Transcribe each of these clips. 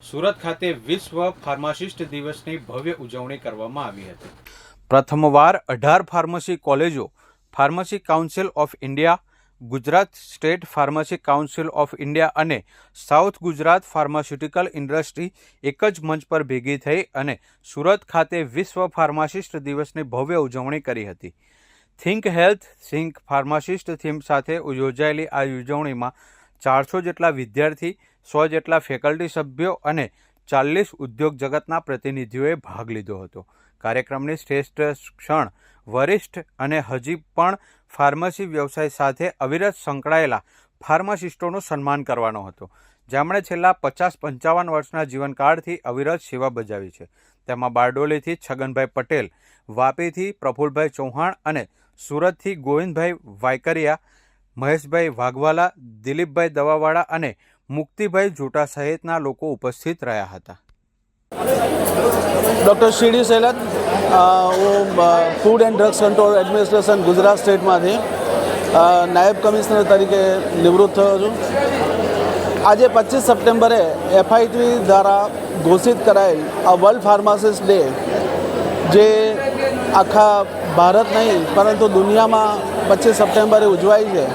સુરત ખાતે વિશ્વ ફાર્માસિસ્ટ દિવસની ભવ્ય ઉજવણી કરવામાં આવી હતી. પ્રથમવાર અઢાર ફાર્મસી કોલેજો, pharmacy council of India, Gujarat state pharmacy council of India અને સાઉથ ગુજરાત ફાર્માસ્યુટિકલ ઇન્ડસ્ટ્રી એક જ મંચ પર ભેગી થઈ અને સુરત ખાતે વિશ્વ ફાર્માસિસ્ટ દિવસની ભવ્ય ઉજવણી કરી હતી. Think health think pharmacist theme સાથે યોજાયેલી આ ઉજવણીમાં ચારસો જેટલા વિદ્યાર્થી સો જેટલા ફેકલ્ટી સભ્યો અને ચાલીસ ઉદ્યોગ જગતના પ્રતિનિધિઓએ ભાગ લીધો હતો. કાર્યક્રમની શ્રેષ્ઠ ક્ષણ વરિષ્ઠ અને હજી પણ ફાર્મસી વ્યવસાય સાથે અવિરત સંકળાયેલા ફાર્માસિસ્ટોનું સન્માન કરવાનો હતો. જેમણે છેલ્લા પચાસ પંચાવન વર્ષના જીવનકાળથી અવિરત સેવા બજાવી છે. તેમાં બારડોલીથી છગનભાઈ પટેલ, વાપીથી પ્રફુલભાઈ ચૌહાણ અને સુરતથી ગોવિંદભાઈ વાયકરિયા મહેશભાઈ વાઘવાલા, દિલીપભાઈ દવાવાળા અને મુક્તિભાઈ જોટા સહિતના લોકો ઉપસ્થિત રહ્યા હતા. ડૉક્ટર શિરડી સેલત હું food and drugs control administration Gujarat સ્ટેટમાંથી નાયબ કમિશનર તરીકે નિવૃત્ત થયો છું. આજે પચીસ સપ્ટેમ્બરે એફઆઈટી દ્વારા ઘોષિત કરાયેલ આ વર્લ્ડ ફાર્માસિસ્ટ ડે જે આખા ભારત નહીં, પરંતુ દુનિયામાં પચીસ સપ્ટેમ્બરે ઉજવાય છે.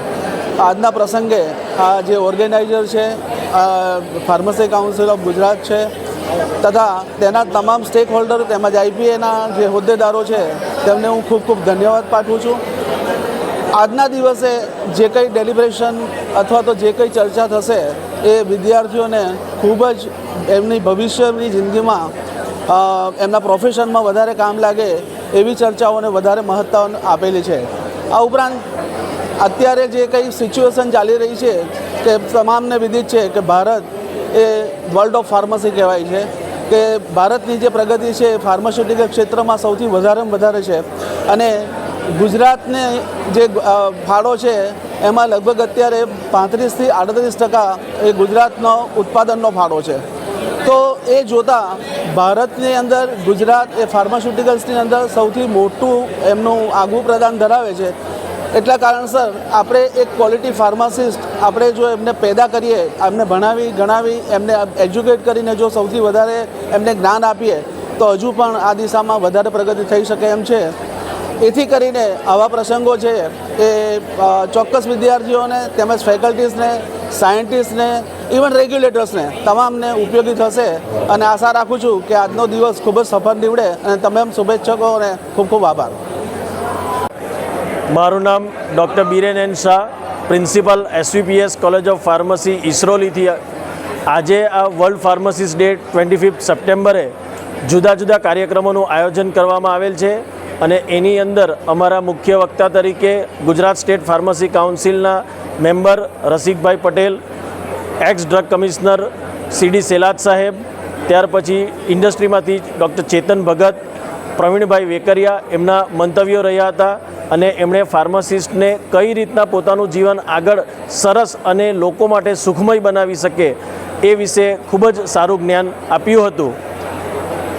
આજના પ્રસંગે આ જે ઓર્ગેનાઇઝર છે ફાર્મસી કાઉન્સિલ ઓફ ગુજરાત છે, તથા તેના તમામ સ્ટેક હોલ્ડર તેમજ આઈપીએના જે હોદ્દેદારો છે, તેમને હું ખૂબ ખૂબ ધન્યવાદ પાઠવું છું. આજના દિવસે જે કંઈ ડેલિબ્રેશન અથવા તો જે કંઈ ચર્ચા થશે, એ વિદ્યાર્થીઓને ખૂબ જ એમની ભવિષ્યની જિંદગીમાં એમના પ્રોફેશનમાં વધારે કામ લાગે એવી ચર્ચાઓને વધારે મહત્ત્વ આપેલી છે. આ ઉપરાંત અત્યારે જે કંઈ સિચ્યુએશન ચાલી રહી છે કે તમામને વિદિત છે કે ભારત એ વર્લ્ડ ઓફ ફાર્મસી કહેવાય છે, કે ભારતની જે પ્રગતિ છે એ ફાર્માસ્યુટિકલ ક્ષેત્રમાં સૌથી વધારેમાં વધારે છે. અને ગુજરાતને જે ફાળો છે એમાં લગભગ અત્યારે પાંત્રીસથી આડત્રીસ ટકા એ ગુજરાતનો ઉત્પાદનનો ફાળો છે. તો એ જોતાં ભારતની અંદર ગુજરાત એ ફાર્માસ્યુટિકલ્સની અંદર સૌથી મોટું એમનું આગવું પ્રદાન ધરાવે છે. એટલા કારણસર આપણે એક ક્વોલિટી ફાર્માસિસ્ટ આપણે જો એમને પેદા કરીએ, એમને ભણાવી, ગણાવી, એમને એજ્યુકેટ કરીને જો સૌથી વધારે એમને જ્ઞાન આપીએ, તો હજુ પણ આ દિશામાં વધારે પ્રગતિ થઈ શકે એમ છે. એથી કરીને આવા પ્રસંગો છે એ ચોક્કસ વિદ્યાર્થીઓને તેમજ ફેકલ્ટીઝને સાયન્ટિસ્ટને ઇવન રેગ્યુલેટર્સને તમામને ઉપયોગી થશે અને આશા રાખું છું કે આજનો દિવસ ખૂબ જ સફળ નીવડે અને તમામ શુભેચ્છકોને ખૂબ ખૂબ આભાર. મારું નામ doctor Biren N Shah, principal SVPS college of pharmacy ઇસરોલીથી આજે આ world pharmacist day twenty fifth સપ્ટેમ્બરે જુદા જુદા કાર્યક્રમોનું આયોજન કરવામાં આવેલ છે અને એની અંદર અમારા મુખ્ય વક્તા તરીકે Gujarat state pharmacy કાઉન્સિલના member Rasikbhai Patel, ex drug commissioner CD Selad saheb, ત્યાર પછી ઇન્ડસ્ટ્રીમાંથી ડૉક્ટર ચેતન ભગત પ્રવીણભાઈ વેકરિયા એમના મંતવ્યો રહ્યા હતા અને એમણે ફાર્માસિસ્ટને કઈ રીતના પોતાનું જીવન આગળ સરસ અને લોકો માટે સુખમય બનાવી શકે એ વિશે ખૂબ જ સારું જ્ઞાન આપ્યું હતું.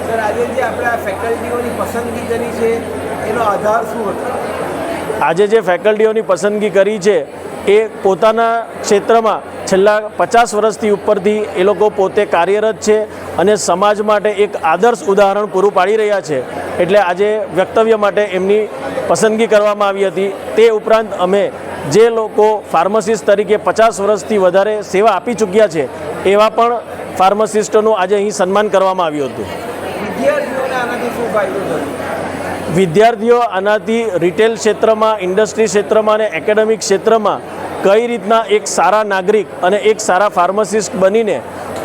સર આજે જે આપણે આ ફેકલ્ટીઓની પસંદગી કરી છે એનો આધાર શું હતો? આજે જે ફેકલ્ટીઓની પસંદગી કરી છે એ પોતાના ક્ષેત્રમાં છેલ્લા પચાસ વર્ષથી ઉપરથી એ લોકો પોતે કાર્યરત છે અને સમાજ માટે એક આદર્શ ઉદાહરણ પૂરું પાડી રહ્યા છે. એટલે આજે વક્તવ્ય માટે એમની પસંદગી કરવામાં આવી હતી. તે ઉપરાંત અમે જે લોકો ફાર્મસિસ્ટ તરીકે પચાસ વર્ષથી વધારે સેવા આપી ચૂક્યા છે એવા પણ ફાર્મસિસ્ટોનું આજે અહીં સન્માન કરવામાં આવ્યું હતું. વિદ્યાર્થીઓ આનાથી રિટેલ ક્ષેત્રમાં ઇન્ડસ્ટ્રી ક્ષેત્રમાં અને એકેડેમિક ક્ષેત્રમાં કઈ રીતના એક સારા નાગરિક અને એક સારા ફાર્મસિસ્ટ બનીને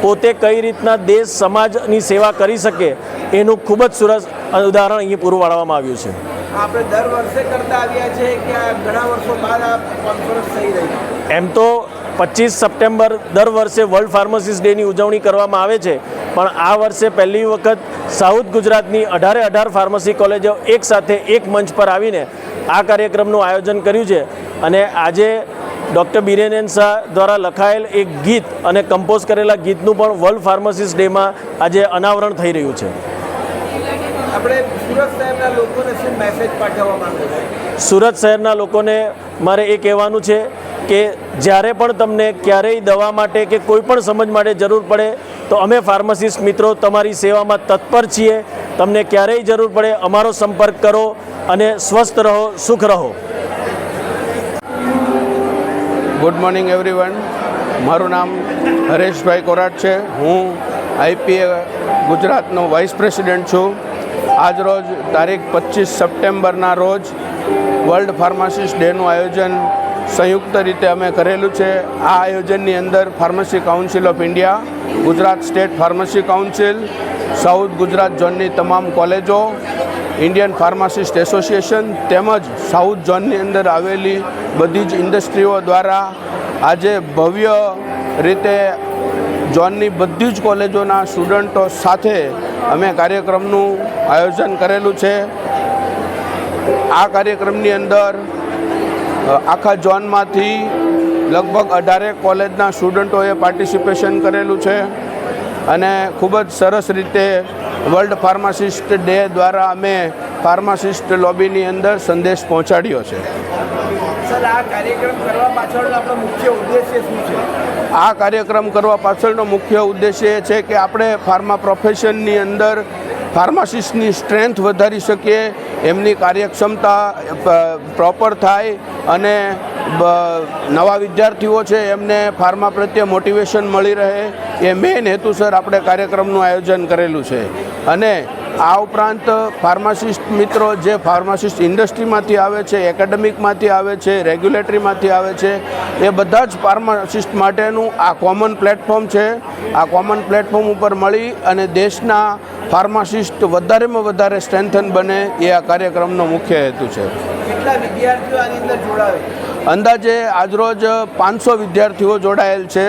પોતે કઈ રીતના દેશ સમાજની સેવા કરી શકે એનું ખૂબ જ સરસ ઉદાહરણ અહીં પૂરું પાડવામાં આવ્યું છે. આપણે દર વર્ષે કરતા આવ્યા છે કે આ ઘણા વર્ષો બાદ આ કોન્ફરન્સ થઈ રહી એમ તો પચીસ સપ્ટેમ્બર દર વર્ષે વર્લ્ડ ફાર્મસિસ્ટ ડેની ઉજવણી કરવામાં આવે છે પણ આ વર્ષે પહેલી વખત સાઉથ ગુજરાતની અઢારે અઢાર ફાર્મસી કોલેજો એક સાથે એક મંચ પર આવીને આ કાર્યક્રમનું આયોજન કર્યું છે. અને આજે ડૉક્ટર બીરેનેન શાહ દ્વારા લખાયેલ એક ગીત અને કમ્પોઝ કરેલા ગીતનું પણ વર્લ્ડ ફાર્મસિસ્ટ ડેમાં આજે અનાવરણ થઈ રહ્યું છે. આપણે સુરત શહેરના લોકોને શું મેસેજ પાઠવવા માંગો છો? સુરત શહેરના લોકોને મારે એ કહેવાનું છે કે જ્યારે પણ તમને ક્યારેય દવા માટે કે કોઈ પણ સમજ માટે જરૂર પડે તો અમે ફાર્માસિસ્ટ મિત્રો તમારી સેવામાં તત્પર છીએ. તમને ક્યારેય જરૂર પડે અમારો સંપર્ક કરો અને સ્વસ્થ રહો સુખ રહો. Good morning everyone. મારું નામ હરેશભાઈ કોરાટ છે. હું આઈપીએ ગુજરાતનો વાઇસ પ્રેસિડેન્ટ છું. આજરોજ તારીખ પચીસ સપ્ટેમ્બરના રોજ વર્લ્ડ ફાર્માસિસ્ટ ડેનું આયોજન સંયુક્ત રીતે અમે કરેલું છે. આ આયોજનની અંદર pharmacy council of India, Gujarat state pharmacy council, south Gujarat ઝોનની તમામ કોલેજો ઇન્ડિયન ફાર્માસિસ્ટ એસોસિએશન તેમજ સાઉથ ઝોનની અંદર આવેલી બધી જ ઇન્ડસ્ટ્રીઓ દ્વારા આજે ભવ્ય રીતે ઝોનની બધી જ કોલેજોના સ્ટુડન્ટો સાથે અમે કાર્યક્રમનું આયોજન કરેલું છે. આ કાર્યક્રમની અંદર આખા ઝોનમાંથી લગભગ અઢારેક કોલેજના સ્ટુડન્ટોએ પાર્ટિસિપેશન કરેલું છે અને ખૂબ જ સરસ રીતે વર્લ્ડ ફાર્માસિસ્ટ ડે દ્વારા અમે ફાર્માસિસ્ટ લોબીની અંદર સંદેશ પહોંચાડ્યો છે. આ કાર્યક્રમ કરવા પાછળનો મુખ્ય ઉદ્દેશ્ય છે? આ કાર્યક્રમ કરવા પાછળનો મુખ્ય ઉદ્દેશ્ય એ છે કે આપણે ફાર્મા પ્રોફેશનની અંદર ફાર્માસિસ્ટની સ્ટ્રેન્થ વધારી શકીએ એમની કાર્યક્ષમતા પ્રોપર થાય અને નવા વિદ્યાર્થીઓ છે, એમને ફાર્મા પ્રત્યે મોટિવેશન મળી રહે. એ મેઇન હેતુસર આપણે કાર્યક્રમનું આયોજન કરેલું છે. અને આ ઉપરાંત ફાર્માસિસ્ટ મિત્રો જે ફાર્માસિસ્ટ ઇન્ડસ્ટ્રીમાંથી આવે છે, એકેડેમિકમાંથી આવે છે, રેગ્યુલેટરીમાંથી આવે છે, એ બધા જ ફાર્માસિસ્ટ માટેનું આ કોમન પ્લેટફોર્મ છે. આ કોમન પ્લેટફોર્મ ઉપર મળી અને દેશના ફાર્માસિસ્ટ વધારેમાં વધારે સ્ટ્રેન્થન બને એ આ કાર્યક્રમનો મુખ્ય હેતુ છે. કેટલા વિદ્યાર્થીઓ આની અંદર જોડાવે? અંદાજે આજરોજ પાંચસો વિદ્યાર્થીઓ જોડાયેલ છે.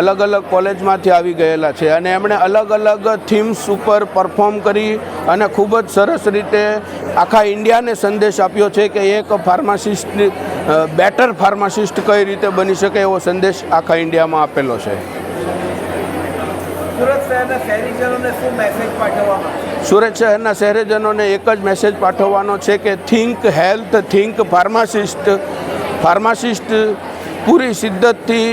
અલગ અલગ કોલેજમાંથી આવી ગયેલા છે અને એમણે અલગ અલગ થીમ્સ ઉપર પરફોર્મ કરી અને ખૂબ જ સરસ રીતે આખા ઇન્ડિયાને સંદેશ આપ્યો છે કે એક ફાર્માસિસ્ટ બેટર ફાર્માસિસ્ટ કઈ રીતે બની શકે એવો સંદેશ આખા ઇન્ડિયામાં આપેલો છે. સુરત શહેરના શહેરીજનોને શું મેસેજ પાઠવવા સુરત શહેરના શહેરીજનોને એક જ મેસેજ પાઠવવાનો છે કે think health think pharmacist pharmacist પૂરી શિદ્દતથી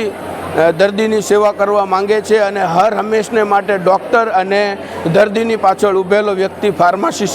દર્દીની સેવા કરવા માંગે છે અને હર હંમેશને માટે ડૉક્ટર અને દર્દીની પાછળ ઊભેલો વ્યક્તિ ફાર્માસિસ્ટ